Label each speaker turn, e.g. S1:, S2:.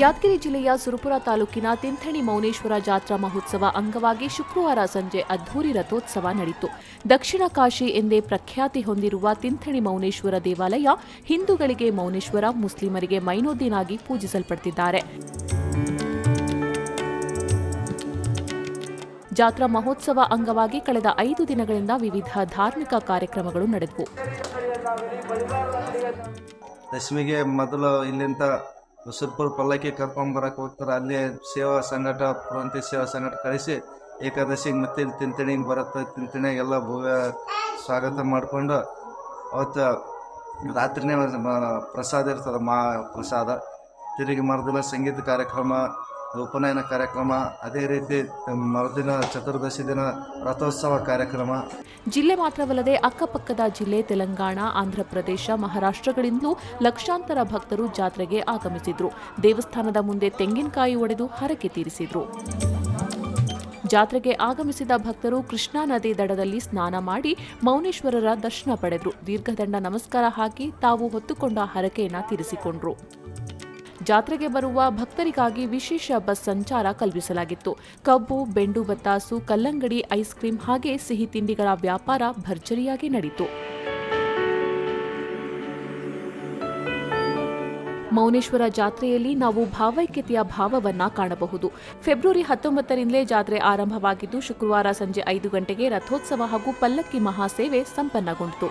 S1: ಯಾದಗಿರಿ ಜಿಲ್ಲೆಯ ಸುರಪುರ ತಾಲೂಕಿನ ತಿಂಥಣಿ ಮೌನೇಶ್ವರ ಜಾತ್ರಾ ಮಹೋತ್ಸವ ಅಂಗವಾಗಿ ಶುಕ್ರವಾರ ಸಂಜೆ ಅದ್ಧೂರಿ ರಥೋತ್ಸವ ನಡೆಯಿತು ದಕ್ಷಿಣ ಕಾಶಿ ಎಂದೇ ಪ್ರಖ್ಯಾತಿ ಹೊಂದಿರುವ ತಿಂಥಣಿ ಮೌನೇಶ್ವರ ದೇವಾಲಯ ಹಿಂದೂಗಳಿಗೆ ಮೌನೇಶ್ವರ, ಮುಸ್ಲಿಮರಿಗೆ ಮೈನೋದ್ದೀನ್ ಆಗಿ ಪೂಜಿಸಲ್ಪಡುತ್ತಿದ್ದಾರೆ ಜಾತ್ರಾ ಮಹೋತ್ಸವ ಅಂಗವಾಗಿ ಕಳೆದ ಐದು ದಿನಗಳಿಂದ ವಿವಿಧ ಧಾರ್ಮಿಕ ಕಾರ್ಯಕ್ರಮಗಳು ನಡೆದವು.
S2: ದಶಮಿಗೆ ಪಲ್ಲಕ್ಕಿ ಕರ್ಕೊಂಬರಕ್ಕೆ ಹೋಗ್ತಾರೆ. ಅಲ್ಲಿ ಸೇವಾ ಸಂಘಟ ಪ್ರವಂತಿ ಸೇವಾ ಸಂಘಟ ಕಳಿಸಿ ಏಕಾದಶಿಗೆ ಮತ್ತೆ ಇಲ್ಲಿ ತಿಂತಣಿಗೆ ಬರುತ್ತೆ ತಿಂತಣಿಗೆಲ್ಲ ಭವ್ಯ ಸ್ವಾಗತ ಮಾಡಿಕೊಂಡು ಅವತ್ತು ರಾತ್ರಿನೇ ಪ್ರಸಾದ ಇರ್ತದೆ ಮಾ ಪ್ರಸಾದ ತಿರುಗಿ ಮರದಿಲ್ಲ ಸಂಗೀತ ಕಾರ್ಯಕ್ರಮ ಉಪನಯನ ಕಾರ್ಯಕ್ರಮ, ಅದೇ ರೀತಿ ಮರುದಿನ ಚತುರ್ದಶಿ ದಿನ ರಥೋತ್ಸವ ಕಾರ್ಯಕ್ರಮ.
S1: ಜಿಲ್ಲೆ ಮಾತ್ರವಲ್ಲದೆ ಅಕ್ಕಪಕ್ಕದ ಜಿಲ್ಲೆ ತೆಲಂಗಾಣ, ಆಂಧ್ರಪ್ರದೇಶ, ಮಹಾರಾಷ್ಟ್ರಗಳಿಂದಲೂ ಲಕ್ಷಾಂತರ ಭಕ್ತರು ಜಾತ್ರೆಗೆ ಆಗಮಿಸಿದ್ರು. ದೇವಸ್ಥಾನದ ಮುಂದೆ ತೆಂಗಿನಕಾಯಿ ಒಡೆದು ಹರಕೆ ತೀರಿಸಿದ್ರು. ಜಾತ್ರೆಗೆ ಆಗಮಿಸಿದ ಭಕ್ತರು ಕೃಷ್ಣಾ ನದಿ ದಡದಲ್ಲಿ ಸ್ನಾನ ಮಾಡಿ ಮೌನೇಶ್ವರರ ದರ್ಶನ ಪಡೆದ್ರು. ದೀರ್ಘದಂಡ ನಮಸ್ಕಾರ ಹಾಕಿ ತಾವು ಹೊತ್ತುಕೊಂಡ ಹರಕೆಯನ್ನು ತೀರಿಸಿಕೊಂಡ್ರು. ಜಾತ್ರೆಗೆ ಬರುವ ಭಕ್ತರಿಗಾಗಿ ವಿಶೇಷ ಬಸ್ ಸಂಚಾರ ಕಲ್ಪಿಸಲಾಗಿತ್ತು. ಕಬ್ಬು, ಬೆಂಡು ಬತ್ತಾಸು ಕಲ್ಲಂಗಡಿ, ಐಸ್ ಕ್ರೀಂ ಹಾಗೆ ಸಿಹಿ ತಿಂಡಿಗಳ ವ್ಯಾಪಾರ ಭರ್ಜರಿಯಾಗಿ ನಡೆಯಿತು ಮೌನೇಶ್ವರ ಜಾತ್ರೆಯಲ್ಲಿ ನಾವು ಭಾವೈಕ್ಯತೆಯ ಭಾವವನ್ನ ಕಾಣಬಹುದು. ಫೆಬ್ರವರಿ ಹತ್ತೊಂಬತ್ತರಿಂದಲೇ ಜಾತ್ರೆ ಆರಂಭವಾಗಿದ್ದು, ಶುಕ್ರವಾರ ಸಂಜೆ ಐದು ಗಂಟೆಗೆ ರಥೋತ್ಸವ ಹಾಗೂ ಪಲ್ಲಕ್ಕಿ ಮಹಾಸೇವೆ ಸಂಪನ್ನಗೊಂಡಿತು.